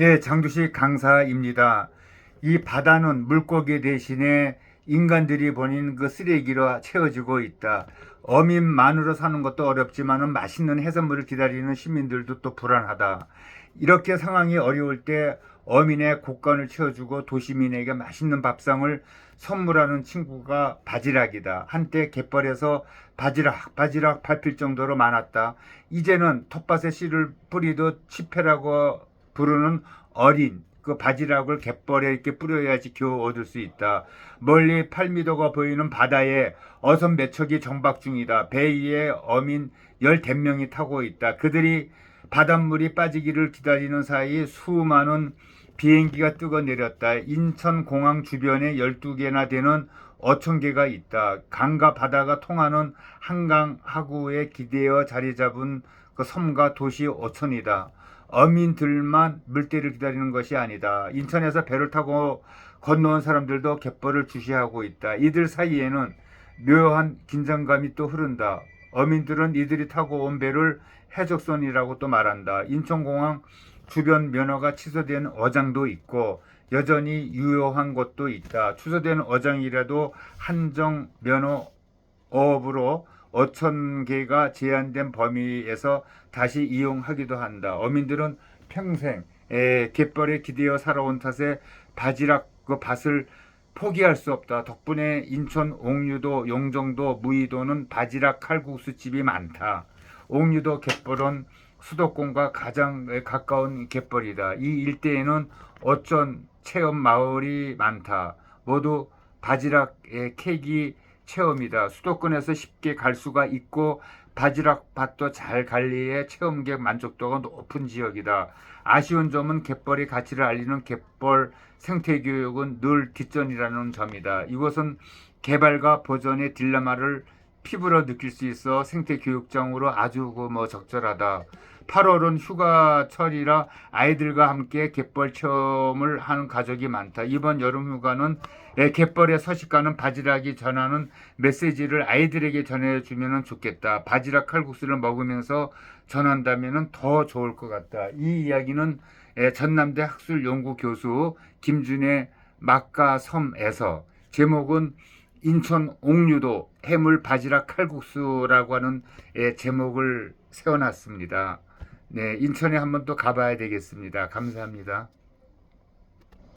예, 장주식 강사입니다. 이 바다는 물고기 대신에 인간들이 보낸 그 쓰레기로 채워지고 있다. 어민만으로 사는 것도 어렵지만은 맛있는 해산물을 기다리는 시민들도 또 불안하다. 이렇게 상황이 어려울 때 어민의 곡간을 채워주고 도시민에게 맛있는 밥상을 선물하는 친구가 바지락이다. 한때 갯벌에서 바지락, 바지락 밟힐 정도로 많았다. 이제는 텃밭에 씨를 뿌리듯 치패라고 부르는 어린 그 바지락을 갯벌에 이렇게 뿌려야지 겨우 얻을 수 있다. 멀리 8미터가 보이는 바다에 어선 몇 척이 정박 중이다. 배 위에 어민 15명이 타고 있다. 그들이 바닷물이 빠지기를 기다리는 사이 수많은 비행기가 뜨거 내렸다. 인천공항 주변에 12개나 되는 어촌계가 있다. 강과 바다가 통하는 한강 하구에 기대어 자리 잡은 그 섬과 도시 어촌이다. 어민들만 물때를 기다리는 것이 아니다. 인천에서 배를 타고 건너온 사람들도 갯벌을 주시하고 있다. 이들 사이에는 묘한 긴장감이 또 흐른다. 어민들은 이들이 타고 온 배를 해적선이라고 또 말한다. 인천공항 주변 면허가 취소된 어장도 있고 여전히 유효한 곳도 있다. 취소된 어장이라도 한정 면허 어업으로 어천 개가 제한된 범위에서 다시 이용하기도 한다. 어민들은 평생 에, 갯벌에 기대어 살아온 탓에 바지락 그 밭을 포기할 수 없다. 덕분에 인천 옥류도, 용정도, 무의도는 바지락 칼국수 집이 많다. 옥류도 갯벌은 수도권과 가장 가까운 갯벌이다. 이 일대에는 어촌 체험 마을이 많다. 모두 바지락의 캐기 체험이다. 수도권에서 쉽게 갈 수가 있고 바지락 밭도 잘 관리해 체험객 만족도가 높은 지역이다. 아쉬운 점은 갯벌의 가치를 알리는 갯벌 생태 교육은 늘 뒷전이라는 점이다. 이곳은 개발과 보존의 딜레마를 피부로 느낄 수 있어 생태 교육장으로 아주 그뭐 적절하다. 8월은 휴가철이라 아이들과 함께 갯벌 체험을 하는 가족이 많다. 이번 여름 휴가는 에, 갯벌에 서식하는 바지락이 전하는 메시지를 아이들에게 전해주면 좋겠다. 바지락 칼국수를 먹으면서 전한다면 더 좋을 것 같다. 이 이야기는 에, 전남대 학술연구 교수 김준의 막가섬에서 제목은 인천 옥류도 해물 바지락 칼국수라고 하는 에, 제목을 세워놨습니다. 네, 인천에 한번 또 가봐야 되겠습니다. 감사합니다.